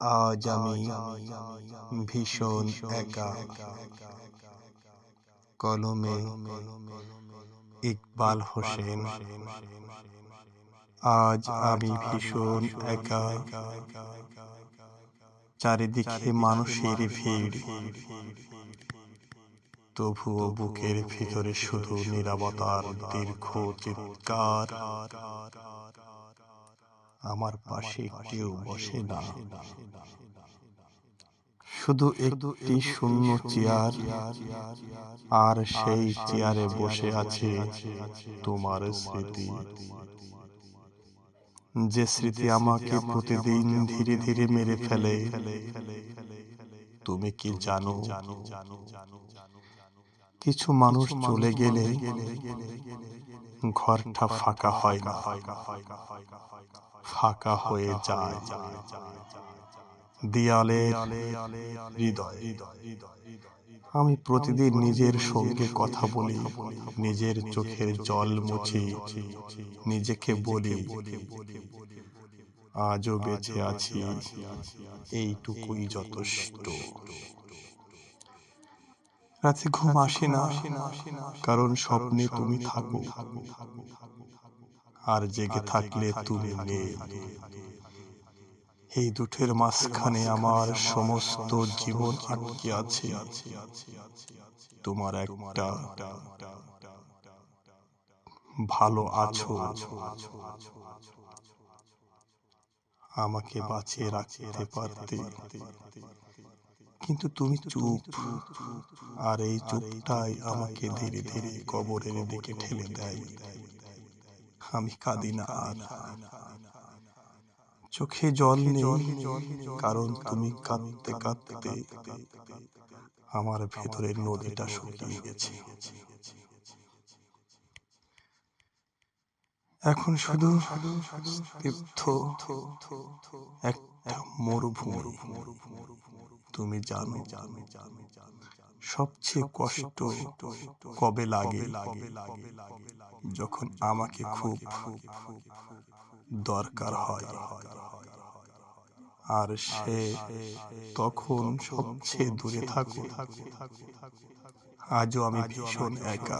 আজ আমি ভীষণ একা। কলমে ইকবাল হোসেন। আজ আমি ভীষণ একা। চারিদিকে মানুষের ভিড়। তবুও বুকের ভিতরে শুধু নিরাপত্তার দীর্ঘ চিৎকার। আমার পাশে কেউ বসে না। শুধু একটি শূন্য চেয়ার আর সেই চেয়ারে বসে আছে তোমার স্মৃতি। যে স্মৃতি আমাকে প্রতিদিন ধীরে ধীরে মেরে ফেলে। তুমি কি জানো? কিছু মানুষ চলে গেলে ঘরটা ফাঁকা হয় না। ফাঁকা হয়ে যায়। দেয়ালে আমি প্রতিদিন নিজের সঙ্গে কথা বলি, নিজের চোখের জল মুছি, নিজেকে বলি, আজও বেঁচে আছি, এইটুকুই যথেষ্ট। রাতে ঘুম আসে না, কারণ স্বপ্নে তুমি থাকো। আর জেগে থাকলে তুমি নেই এই দুঠের মাঝখানে আমার সমস্ত জীবন আটকে আছে। তোমার একটা ভালো আছো। আমাকে বাঁচিয়ে রাখতে পারতে। কিন্তু তুমি চুপ। আর এই চুপটাই আমাকে ধীরে ধীরে কবরের দিকে ঠেলে দেয়। আমি কাঁদি না আর। চোখে জল নেই কারণ তুমি কাঁদতে কাঁদতে আমার ভেতরের নদীটা শুকিয়ে গেছে। এখন শুধু তীর্থ একটা মরুভূমি। তুমি জানো। সবচেয়ে কষ্ট কবে লাগে? যখন আমাকে খুব দরকার হয়। আর সে তখন সবচেয়ে দূরে থাকো আজও আমি ভীষণ একা।